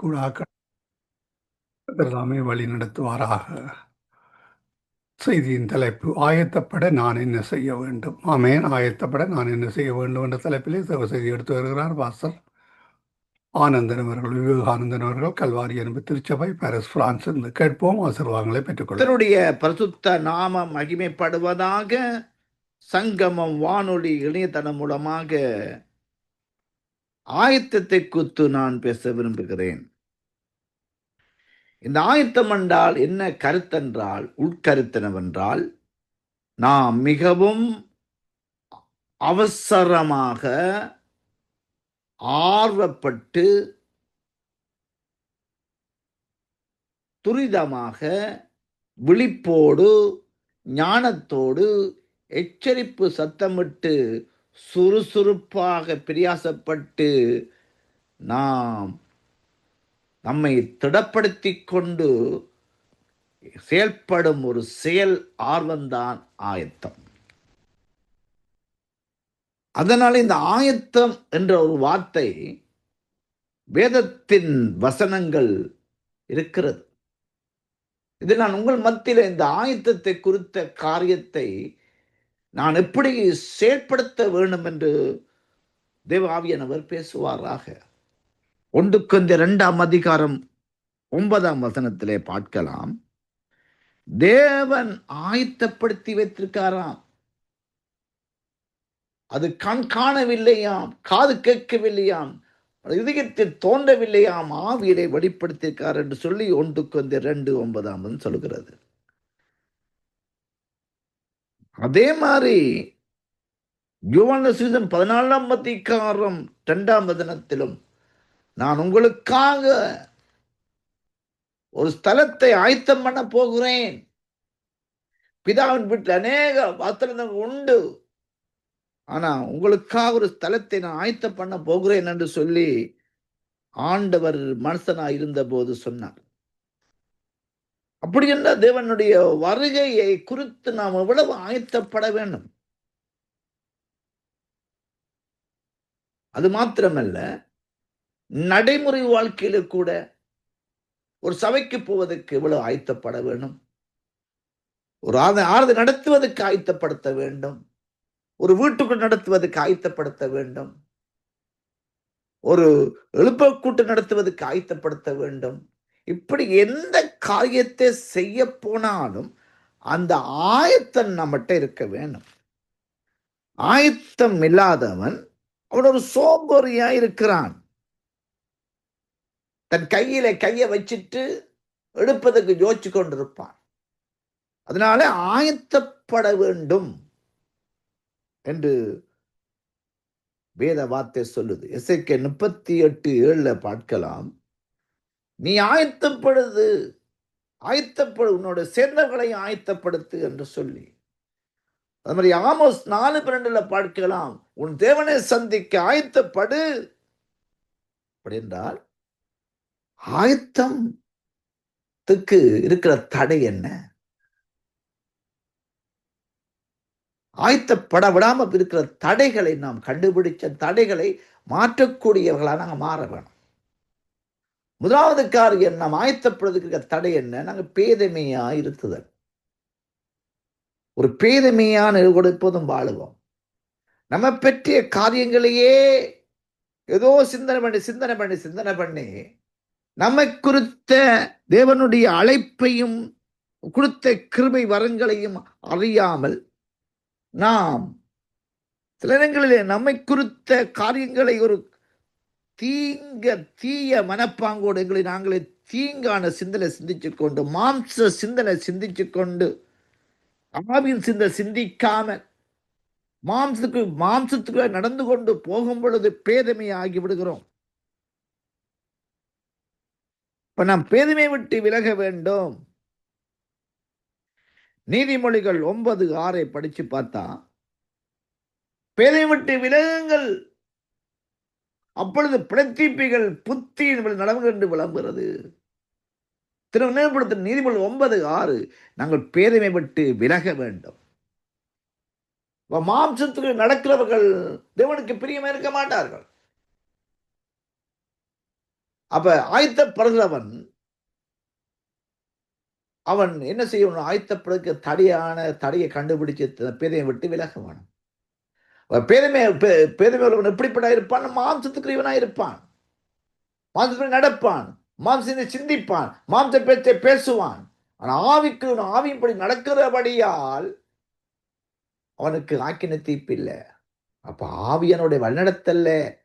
கூடாக எல்லாமே வழி நடத்துவாராக. செய்தியின் தலைப்பு ஆயத்தப்பட நான் என்ன செய்ய வேண்டும்? ஆமேன் ஆயத்தப்பட நான் என்ன செய்ய வேண்டும்? என்ற தலைப்பிலே சிவ செய்தி எடுத்து வருகிறார் வாசர் ஆனந்தன் அவர்கள் விவேகானந்தன் அவர்கள் கல்வாரி அன்பு திருச்சபை பாரிஸ் பிரான்ஸ் என்று கேட்போம். ஆசீர்வாதங்களை பெற்றுக்கொள்வோம். பிரசுத்த நாமம் மகிமைப்படுவதாக சங்கமம் வானொலி இணையதளம் மூலமாக ஆயத்தத்தை குறித்து நான் பேச விரும்புகிறேன். இந்த ஆயத்தம் என்றால் என்ன? கருத்தென்றால் உட்கருத்தனவென்றால் நாம் மிகவும் அவசரமாக ஆர்வப்பட்டு துரிதமாக விழிப்போடு ஞானத்தோடு எச்சரிப்பு சத்தமிட்டு சுறுசுறுப்பாக பிரியாசப்பட்டு நாம் நம்மை திடப்படுத்தி கொண்டு செயல்படும் ஒரு செயல் ஆர்வம்தான் ஆயத்தம். அதனால் இந்த ஆயத்தம் என்ற ஒரு வார்த்தை வேதத்தின் வசனங்கள் இருக்கிறது. இது நான் உங்கள் மத்தியில் இந்த ஆயத்தத்தை குறித்த காரியத்தை நான் எப்படி செயற்படுத்த வேண்டும் என்று தேவாவியனவர் பேசுவாராக. ஒன்றுக்கு இந்த இரண்டாம் அதிகாரம் ஒன்பதாம் வசனத்திலே பார்க்கலாம். தேவன் ஆயத்தப்படுத்தி வைத்திருக்காராம். அது கண் காணவில்லையாம் காது கேட்கவில்லையாம் இதயத்தில் தோன்றவில்லையாம் ஆவியரை வெளிப்படுத்தியிருக்கார் என்று சொல்லி ஒன்றுக்கு வந்து ரெண்டு ஒன்பதாம் சொல்கிறது அதே மாதிரி யுவன சீசன் பதினாலாம் அதிகாரம் இரண்டாம் வதனத்திலும் நான் உங்களுக்காக ஒரு ஸ்தலத்தை ஆயத்தம் பண்ண போகிறேன். பிதாவின் வீட்டில் அநேக வாத்திரங்கள் உண்டு. ஆனா உங்களுக்காக ஒரு ஸ்தலத்தை நான் ஆயத்தம் பண்ண போகிறேன் என்று சொல்லி ஆண்டவர் மனுஷனா இருந்த போது சொன்னார். அப்படி என்ற தேவனுடைய வருகையை குறித்து நாம் எவ்வளவு ஆயத்தப்பட வேண்டும்? அது மாத்திரமல்ல நடைமுறை வாழ்க்கையில கூட ஒரு சபைக்கு போவதற்கு எவ்வளவு ஆயத்தப்பட வேண்டும்? ஒரு ஆறுதல் நடத்துவதற்கு ஆயத்தப்படுத்த வேண்டும்? ஒரு வீட்டுக்குள் நடத்துவதற்கு ஆயத்தப்படுத்த வேண்டும்? ஒரு எழுப்ப கூட்டு நடத்துவதற்கு ஆயத்தப்படுத்த வேண்டும்? இப்படி எந்த காரியத்தை செய்ய போனாலும் அந்த ஆயத்தம் நம்மகிட்ட இருக்க வேணும் ஆயத்தம் இல்லாதவன் அவன் ஒரு சோம்பொறியா இருக்கிறான். தன் கையில கையை வச்சுட்டு எடுப்பதற்கு யோசிச்சு கொண்டிருப்பான். அதனால ஆயத்தப்பட வேண்டும் என்று வேத வார்த்தை சொல்லுது. எஸ்ஐகே முப்பத்தி எட்டு ஏழுல பார்க்கலாம். நீ ஆயத்தப்படுது. ஆயத்தப்படு உன்னோட சேர்ந்தவர்களையும் ஆயத்தப்படுத்து என்று சொல்லி. அது மாதிரி ஆமோஸ் நாலு பன்னெண்டுல பார்க்கலாம். உன் தேவனை சந்திக்க ஆயத்தப்படு. அப்படி என்றால் ஆயத்தத்துக்கு இருக்கிற தடை என்ன? ஆயத்தப்பட விடாமல் இருக்கிற தடைகளை நாம் கண்டுபிடிச்ச தடைகளை மாற்றக்கூடியவர்களாக நாங்கள் மாற வேணும். முதலாவது காரியம் நாம் ஆயத்தப்படுறதுக்கு தடை என்ன? நாங்கள் பேதமையா இருத்துதல். ஒரு பேதமையான எப்போதும் வாழுவோம். நம்ம பற்றிய காரியங்களையே ஏதோ சிந்தனை பண்ணி சிந்தனை பண்ணி சிந்தனை பண்ணி நம்மை குறித்த தேவனுடைய அழைப்பையும் கொடுத்த கிருபை வரங்களையும் அறியாமல் நாம் சில நேரங்களிலே நம்மை குறித்த காரியங்களை ஒரு தீங்க தீய மனப்பாங்கோடு எங்களை நாங்களே தீங்கான சிந்தனை சிந்திச்சு கொண்டு மாம்ச சிந்தனை சிந்திச்சு கொண்டு ஆவின் சிந்த சிந்திக்காம மாம்சத்துக்கு மாம்சத்துக்கு நடந்து கொண்டு போகும் பொழுது பேதமை ஆகி விடுகிறோம். இப்ப நாம் பேதமை விட்டு விலக வேண்டும். நீதிமொழிகள் ஒன்பது ஆறை படிச்சு பார்த்தா பேதமை விட்டு விலகுங்கள். அப்பொழுது பிரத்திப்பிகள் புத்தி நடவு என்று விளம்புகிறது திருநிலைப்படுத்த நீதிமொழி ஒன்பது ஆறு நாங்கள் பேதமை விட்டு விலக வேண்டும். மாம்சத்துக்கு நடக்கிறவர்கள் தேவனுக்கு பிரியமா இருக்க மாட்டார்கள். அப்ப ஆயத்தப்படுகிறவன் அவன் என்ன செய்யணும் ஆயத்தப்படுக்க தடையான தடையை கண்டுபிடிச்சு த- பேதையை விட்டு விலக வேணும். பெருமை பெருமை பே- உள்ளவன் எப்படிப்பட்ட இருப்பான்? மாம்சத்துக்குரியவனா இருப்பான். மாம்சத்தில் நடப்பான். மாம்சத்தை சிந்திப்பான். மாம்ச பேச்சை பேசுவான். ஆனால் ஆவிக்கு ஆவியின்படி நடக்கிறபடியால் அவனுக்கு ஆக்கின தீப்பு இல்லை. அப்ப ஆவியனுடைய வழிநடத்தல்ல.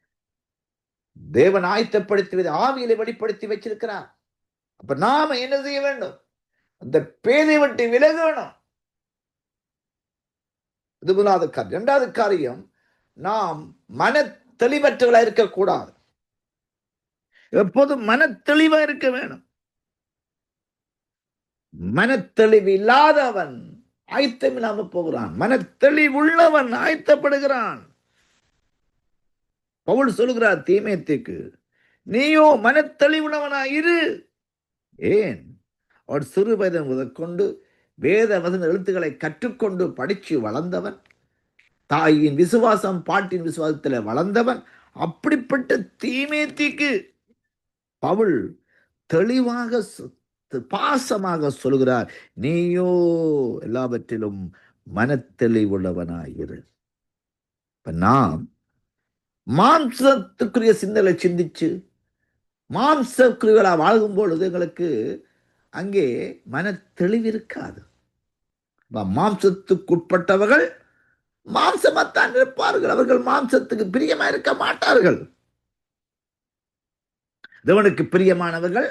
தேவன் ஆயத்தப்படுத்தி ஆவியில வெளிப்படுத்தி வச்சிருக்கிறான் அப்ப நாம என்ன செய்ய வேண்டும்? அந்த பேதை விட்டு விலகணும். இது முதலாவது காரியம். இரண்டாவது காரியம் நாம் மன தெளிவற்றவர்களா இருக்கக்கூடாது. எப்போதும் மன தெளிவா இருக்க வேணும். மனத்தெளிவு இல்லாதவன் ஆயத்தம் இல்லாம போகிறான். மனத்தெளிவுள்ளவன் ஆயத்தப்படுகிறான். பவுல் சொல்கிறார் தீமேத்திக்கு நீயோ மனத்தெளிவுள்ளவனா இரு ஏன்? அவர் சிறு வயது முதற்கொண்டு வேத வசன எழுத்துக்களை கற்றுக்கொண்டு படித்து வளர்ந்தவன் தாயின் விசுவாசம் பாட்டின் விசுவாசத்தில் வளர்ந்தவன் அப்படிப்பட்ட தீமேத்திக்கு பவுல் தெளிவாக பாசமாக சொல்கிறார் நீயோ எல்லாவற்றிலும் மனத்தெளிவுள்ளவனாயிரு. இப்ப நாம் மாம்சத்துக்குரிய சிந்தனை சிந்திச்சு மாம்சக்குரியவளா வாழும் பொழுது எங்களுக்கு அங்கே மன தெளிவு இருக்காது. மாம்சத்துக்குட்பட்டவர்கள் மாம்சமாத்தான் இருப்பார்கள். அவர்கள் மாம்சத்துக்கு பிரியமா இருக்க மாட்டார்கள். தேவனுக்கு பிரியமானவர்கள்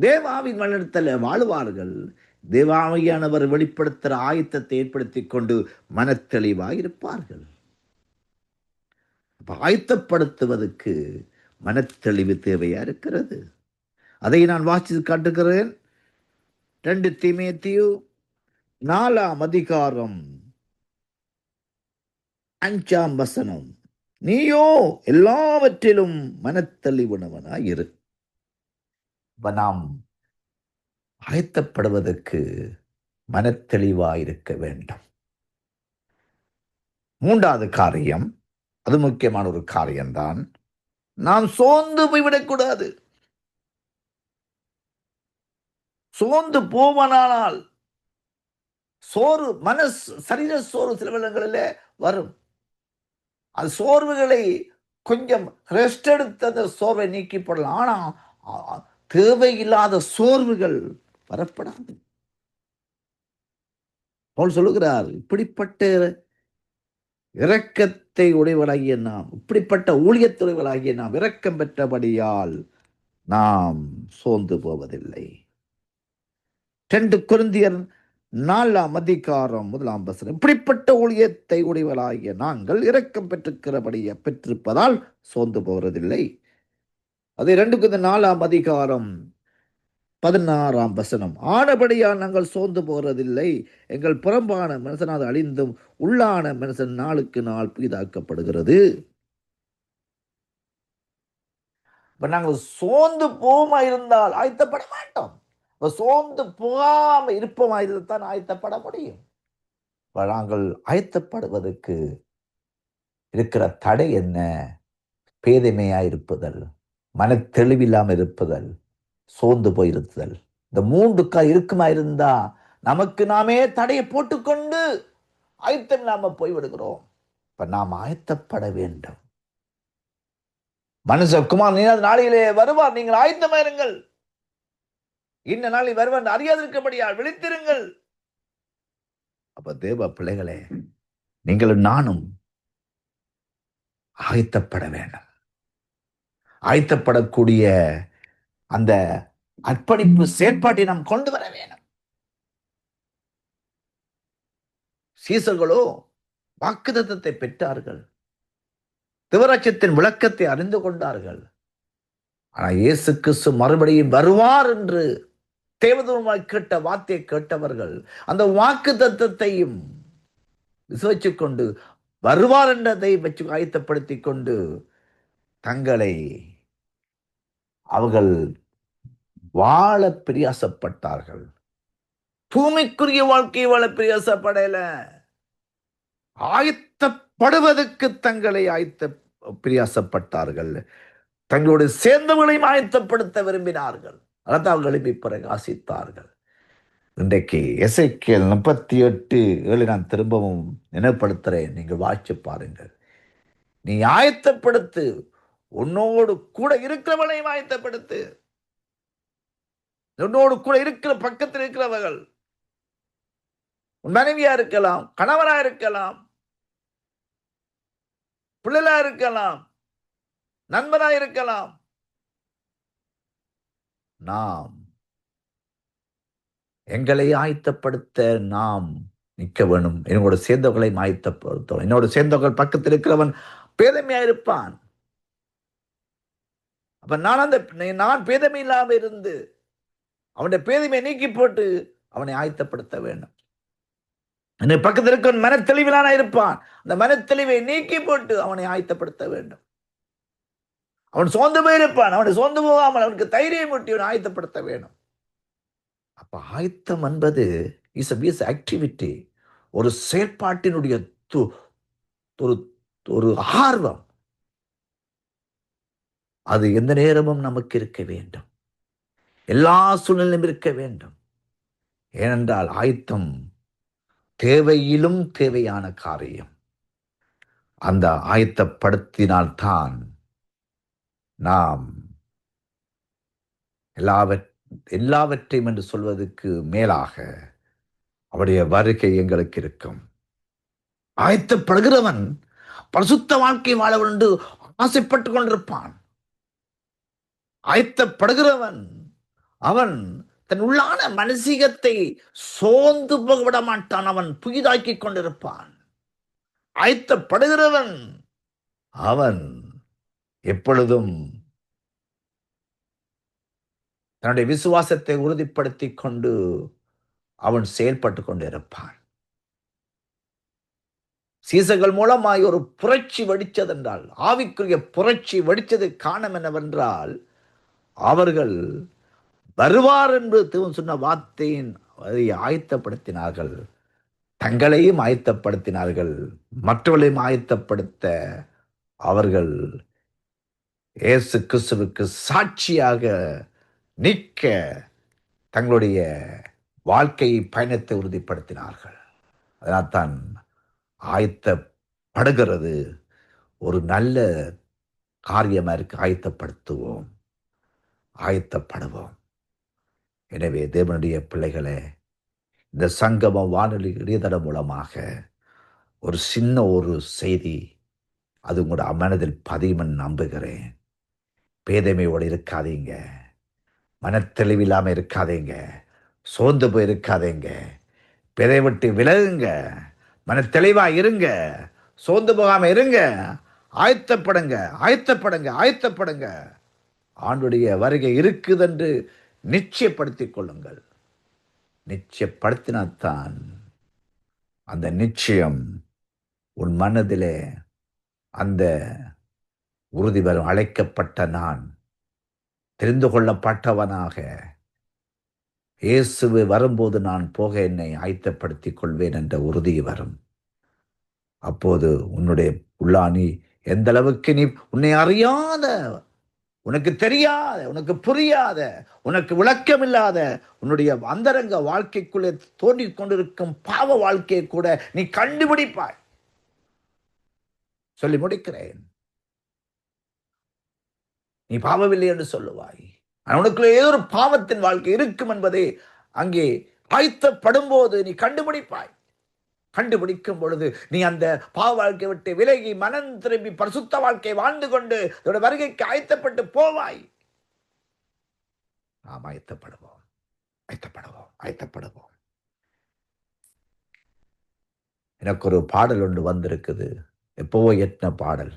தேவாவின் வளர்த்தல வாழுவார்கள். தேவாவையானவர் வெளிப்படுத்துகிற ஆயத்தத்தை ஏற்படுத்தி கொண்டு மனத்தெளிவாக இருப்பார்கள் ஆயத்தப்படுத்துவதற்கு மனத்தெளிவு தேவையா இருக்கிறது அதை நான் வாசித்து காட்டுகிறேன். ரெண்டு தீமேத்தியும் நாலாம் அதிகாரம் அஞ்சாம் வசனம். நீயோ எல்லாவற்றிலும் மனத்தெளிவுணவனாய் இரு நாம் ஆயத்தப்படுவதற்கு மனத்தெளிவாயிருக்க வேண்டும். மூன்றாவது காரியம் அது முக்கியமான ஒரு காரியம்தான். நாம் சோர்ந்து போய்விடக்கூடாது. சோர்ந்து போவனானால் சோறு மனஸ் சரீர சோறு சில வேளைகளில் வரும். அது சோர்வுகளை கொஞ்சம் ரெஸ்ட் எடுத்து அந்த சோர்வை நீக்கி போடலாம். தேவையில்லாத சோர்வுகள் வரப்படாது. அவள் சொல்லுகிறார் இப்படிப்பட்ட இரக்கத்தை உடையவளாகிய நாம் இப்படிப்பட்ட ஊழியத்துடையவளாகிய நாம் இரக்கம் பெற்றபடியால் நாம் சோர்ந்து போவதில்லை. ரெண்டு குருந்தியர் நாலாம் அதிகாரம் முதலாம் வசனம். இப்படிப்பட்ட ஊழியத்தை உடையவளாகிய நாங்கள் இரக்கம் பெற்றிருக்கிறபடிய பெற்றிருப்பதால் சோர்ந்து போகிறதில்லை அது ரெண்டுக்கு இந்த நாலாம் அதிகாரம் பதினாறாம் வசனம். ஆனபடியால் நாங்கள் சோர்ந்து போகிறதில்லை எங்கள் புறம்பான மனுஷனாக அழிந்தும் உள்ளான மனுஷன் நாளுக்கு நாள் புதிதாக்கப்படுகிறது. இப்போ நாங்கள் சோர்ந்து போமா இருந்தால் ஆயத்தப்பட மாட்டோம். சோர்ந்து போகாம இருப்போமா தான் ஆயத்தப்பட முடியும். நாங்கள் ஆயத்தப்படுவதற்கு இருக்கிற தடை என்ன? பேதமையாக இருப்பதல் மன தெளிவில்லாமல் இருப்பதல் சோர்ந்து போயிருத்தல். இந்த மூன்றுக்கா இருக்குமா இருந்தா நமக்கு நாமே தடையை போட்டுக்கொண்டு ஆயத்தம் இல்லாமல் போய்விடுகிறோம். இப்ப நாம் ஆயத்தப்பட வேண்டும். மனுஷகுமார் நீ நாளையிலே வருவார். நீங்கள் ஆயத்தமாயிருங்கள். இன்ன இந்த நாளில் வருவார் அறியாதிருக்கபடியால் விழித்திருங்கள். அப்ப தேவ பிள்ளைகளே நீங்களும் நானும் ஆயத்தப்பட வேண்டும். ஆயத்தப்படக்கூடிய அந்த அர்ப்பணிப்பு செயற்பாட்டை நாம் கொண்டு வர வேண்டும் சீசர்களோ வாக்குதத்தத்தை பெற்றார்கள். திவராட்சியத்தின் விளக்கத்தை அறிந்து கொண்டார்கள். ஆனால் இயேசு கிறிஸ்து மறுபடியும் வருவார் என்று தேவதூரமாய் கேட்ட வார்த்தையை கேட்டவர்கள் அந்த வாக்கு தத்தத்தையும் விசுவச்சு கொண்டு வருவார் என்றதை வச்சு ஆயத்தப்படுத்தி கொண்டு தங்களை அவர்கள் வாழ பிரியாசப்பட்டார்கள். பூமிக்குரிய வாழ்க்கை வாழ பிரியாசப்படல. ஆயத்தப்படுவதற்கு தங்களை ஆயத்த பிரியாசப்பட்டார்கள். தங்களோடு சேர்ந்தவர்களையும் ஆயத்தப்படுத்த விரும்பினார்கள். அதான் பிரகாசித்தார்கள் இன்றைக்கு எசைக்கியல் முப்பத்தி எட்டு ஏழு நான் திரும்பவும் நினைப்படுத்துகிறேன் நீங்கள் வாய்ச்சி பாருங்கள். நீ ஆயத்தப்படுத்து உன்னோடு கூட இருக்கிறவனையும் ஆயத்தப்படுத்து. உன்னோடு கூட இருக்கிற பக்கத்தில் இருக்கிறவர்கள் உன் மனைவியா இருக்கலாம் கணவரா இருக்கலாம் பிள்ளைகளா இருக்கலாம் நண்பனா இருக்கலாம் நாம். எங்களை ஆயத்தப்படுத்த நாம் நிற்க வேணும். என்னோட சேர்ந்தவர்களை ஆயத்தப்படுத்தும் என்னோட சேர்ந்தவர்கள் பக்கத்தில் இருக்கிறவன் பேதமையா இருப்பான். அப்ப நான் அந்த நான் பேதமை இல்லாமல் இருந்து அவனுடைய பேதமையை நீக்கி போட்டு அவனை ஆயத்தப்படுத்த வேண்டும். என்னை பக்கத்தில் இருக்க மனத்தெளிவிலான இருப்பான். அந்த மனத்தெளிவை நீக்கி போட்டு அவனை ஆயத்தப்படுத்த வேண்டும். அவன் சோர்ந்து போயிருப்பான் அவனை சோர்ந்து போகாமல் அவனுக்கு தைரியம் ஊட்டி அவனை ஆயத்தப்படுத்த வேணும். அப்போ ஆயத்தம் என்பது இஸ் இஸ் ஆக்டிவிட்டி ஒரு செயற்பாட்டினுடைய து- ஒரு ஒரு ஆர்வம். அது எந்த நேரமும் நமக்கு இருக்க வேண்டும். எல்லா சூழ்நிலையும் இருக்க வேண்டும். ஏனென்றால் ஆயத்தம் தேவையிலும் தேவையான காரியம். அந்த ஆயத்தப்படுத்தினால்தான் நாம் எல்லாவற் எல்லாவற்றையும் என்று சொல்வதற்கு மேலாக அவருடைய வருகை எங்களுக்கு இருக்கும். ஆயத்தப்படுகிறவன் பரிசுத்த வாழ்க்கை வாழ என்று ஆசைப்பட்டுக் கொண்டிருப்பான். ஆயத்தப்படுகிறவன் அவன் தன் உள்ளான மனசீகத்தை சோர்ந்து போகவிட மாட்டான் அவன் புதிதாக்கி கொண்டிருப்பான். ஆயத்தப்படுகிறவன் அவன் எப்பொழுதும் தன்னுடைய விசுவாசத்தை உறுதிப்படுத்தி கொண்டு அவன் செயல்பட்டு கொண்டிருப்பான். சீசர்கள் மூலமாய் ஒரு புரட்சி வெடிச்சதென்றால் ஆவிக்குரிய புரட்சி வடித்தது காரணம் என்னவென்றால் அவர்கள் வருவார் என்று தேவன் சொன்ன வார்த்தையின் அதை ஆயத்தப்படுத்தினார்கள். தங்களையும் ஆயத்தப்படுத்தினார்கள். மற்றவர்களையும் ஆயத்தப்படுத்த அவர்கள் இயேசு கிறிஸ்துவுக்கு சாட்சியாக நிற்க தங்களுடைய வாழ்க்கை பயணத்தை உறுதிப்படுத்தினார்கள். அதனால் தான் ஆயத்தப்படுகிறது. ஒரு நல்ல காரியமாக இருக்கு ஆயத்தப்படுத்துவோம். ஆயத்தப்படுவோம். எனவே தேவனுடைய பிள்ளைகளே இந்த சங்கம வானொலி இணையதளம் மூலமாக ஒரு சின்ன ஒரு செய்தி அது உங்களோட மனதில் பதியுமென்னு நம்புகிறேன். பேதமையோடு இருக்காதீங்க. மனத்தெளிவில்லாமல் இருக்காதீங்க. சோர்ந்து போய் இருக்காதீங்க. பிதை விட்டு விலகுங்க. மனத்தெளிவாக இருங்க. சோர்ந்து போகாமல் இருங்க. ஆயத்தப்படுங்க. ஆயத்தப்படுங்க. ஆயத்தப்படுங்க. ஆண்டுடைய வருகை இருக்குதென்று நிச்சயப்படுத்திக் கொள்ளுங்கள். நிச்சயப்படுத்தினால்தான் அந்த நிச்சயம் உன் மனதிலே அந்த உறுதி வரும் அழைக்கப்பட்ட நான் தெரிந்து கொள்ளப்பட்டவனாக இயேசுவு வரும்போது நான் போக என்னை ஆயத்தப்படுத்திக் கொள்வேன் என்ற உறுதி வரும். அப்போது உன்னுடைய உள்ளானி எந்த அளவுக்கு நீ உன்னை அறியாத உனக்கு தெரியாத உனக்கு புரியாத உனக்கு விளக்கமில்லாத உன்னுடைய அந்தரங்க வாழ்க்கைக்குள்ளே தோன்றிக் கொண்டிருக்கும் பாவ வாழ்க்கையை கூட நீ கண்டுபிடிப்பாய். சொல்லி முடிக்கிறேன். நீ பாவமில்லை என்று சொல்லுவாய். ஆனால் உனக்குள்ள ஏதோ ஒரு பாவத்தின் வாழ்க்கை இருக்கும் என்பதை அங்கே ஆய்த்தப்படும் போது நீ கண்டுபிடிப்பாய். கண்டுபிடிக்கும் பொழுது நீ அந்த பாவ வாழ்க்கை விட்டு விலகி மனம் திரும்பி பரிசுத்த வாழ்க்கை வாழ்ந்து கொண்டு இதோட வருகைக்கு ஆயத்தப்பட்டு போவாய். நாம் ஆயத்தப்படுவோம். ஆயத்தப்படுவோம். ஆயத்தப்படுவோம். எனக்கு ஒரு பாடல் ஒன்று வந்திருக்குது. எப்போவோ எட்டின பாடல்.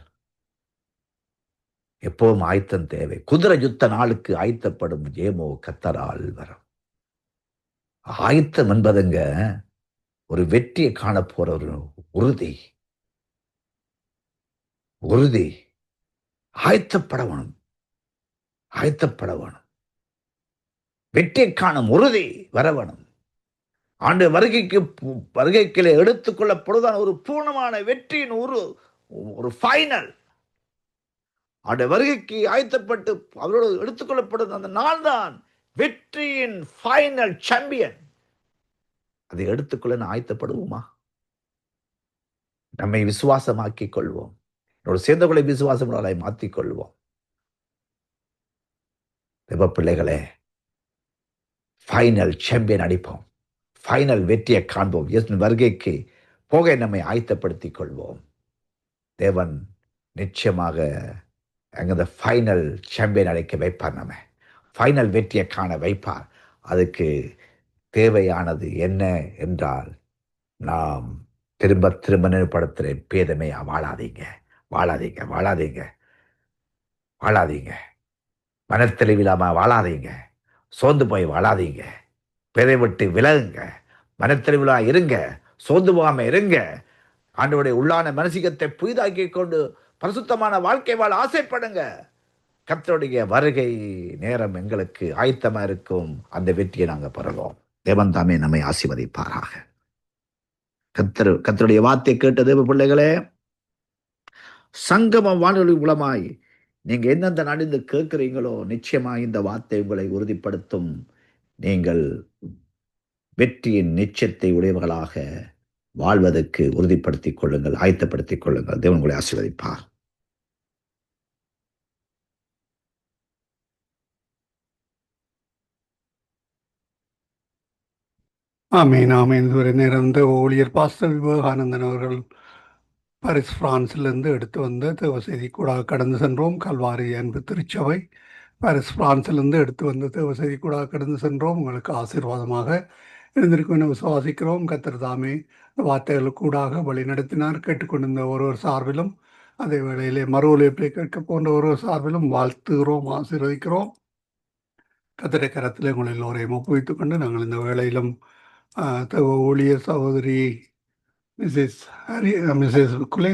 எப்பவும் ஆயத்தம் தேவை. குதிரை யுத்த நாளுக்கு ஆயத்தப்படும் ஜேமோ கத்தரால் வரம். ஆயத்தம் என்பதுங்க ஒரு வெற்றியை காண போற ஒரு உறுதி. உறுதி. ஆயத்தப்பட வேணும். ஆயத்தப்பட வேணும். வெற்றியை காணும் உறுதி வர வேணும். ஆண்டு வருகைக்கு வருகைக்கிலே எடுத்துக்கொள்ளப்படுவதான ஒரு பூர்ணமான வெற்றியின் ஒரு ஒரு ஃபைனல் அவருடைய வருகைக்கு ஆயத்தப்பட்டு அவரோடு எடுத்துக்கொள்ளப்படும் அந்த நாள் தான் வெற்றியின் ஃபைனல் சாம்பியன் அதை எடுத்துக்கொள்ள ஆயத்தப்படுவோமா? நம்மை விசுவாசமாக்கிக் கொள்வோம். என்னோட சேர்ந்தவர்களை விசுவாசங்களாய் மாற்றிக் கொள்வோம். தேவ பிள்ளைகளே ஃபைனல் சாம்பியன் அடிப்போம். ஃபைனல் வெற்றியை காண்போம். இயேசுவின் வருகைக்கு போக நம்மை ஆயத்தப்படுத்திக் கொள்வோம். தேவன் நிச்சயமாக அங்கே ஃபைனல் சாம்பியன் அழைக்க வைப்பார் நம்ம ஃபைனல் வெற்றியை காண வைப்பார். அதுக்கு தேவையானது என்ன என்றால் நாம் திரும்ப திரும்ப நினைப்படுத்துகிற பேதமையாக வாழாதீங்க. வாழாதீங்க. வாழாதீங்க. வாழாதீங்க. மனத்தெளிவில்லாமல் வாழாதீங்க. சோர்ந்து போய் வாழாதீங்க. பேதை விட்டு விலகுங்க. மனத்தெளிவிழா இருங்க. சோர்ந்து போகாமல் இருங்க. ஆண்டோடைய உள்ளான மனசிகத்தை புதிதாக்கி கொண்டு பரிசுத்தமான வாழ்க்கை வாழ ஆசைப்படுங்க. கத்தருடைய வருகை நேரம் எங்களுக்கு ஆயத்தமாக இருக்கும். அந்த வெற்றியை நாங்கள் பெறுவோம் தேவன் தாமே நம்மை ஆசீர்வதிப்பாராக. கத்தர் கத்தருடைய வார்த்தை கேட்ட தேவ பிள்ளைகளே சங்கமம் வானொலி மூலமாய் நீங்கள் எந்தெந்த நடந்து கேட்குறீங்களோ நிச்சயமாக இந்த வார்த்தை உங்களை உறுதிப்படுத்தும். நீங்கள் வெற்றியின் நிச்சயத்தை உடையவர்களாக வாழ்வதற்கு உறுதிப்படுத்திக் கொள்ளுங்கள் ஆயத்தப்படுத்திக் கொள்ளுங்கள். தேவன் உங்களை ஆசீர்வதிப்பார். ஆமீன் ஆமீன். இதுவரை நேரம் இந்த ஊழியர் பாஸ்டர் விவேகானந்தன் அவர்கள் பாரிஸ் பிரான்சிலிருந்து எடுத்து வந்த தேவ செய்தி கூட கடந்து சென்றோம். கல்வாரி அன்பு திருச்சபை பாரிஸ் பிரான்சிலிருந்து எடுத்து வந்த தேவ செய்தி கூட கடந்து சென்றோம். உங்களுக்கு ஆசீர்வாதமாக இருந்திருக்கும் என விசுவாசிக்கிறோம். கத்திரதாமே வார்த்தைகள் கூடாக வழி நடத்தினார். கேட்டுக்கொண்டிருந்த ஒருவர் சார்பிலும் அதே வேளையிலே மறு ஒலிப்பை கேட்க போன்ற ஒருவர் சார்பிலும் வாழ்த்துகிறோம் ஆசீர்வதிக்கிறோம். கத்திரை கரத்தில் உங்கள் எல்லோரையும் ஒப்புவித்துக் கொண்டு நாங்கள் இந்த வேளையிலும் ஊழியர் சகோதரி மிஸ்ஸஸ் ஹரி மிஸ்ஸஸ் குலை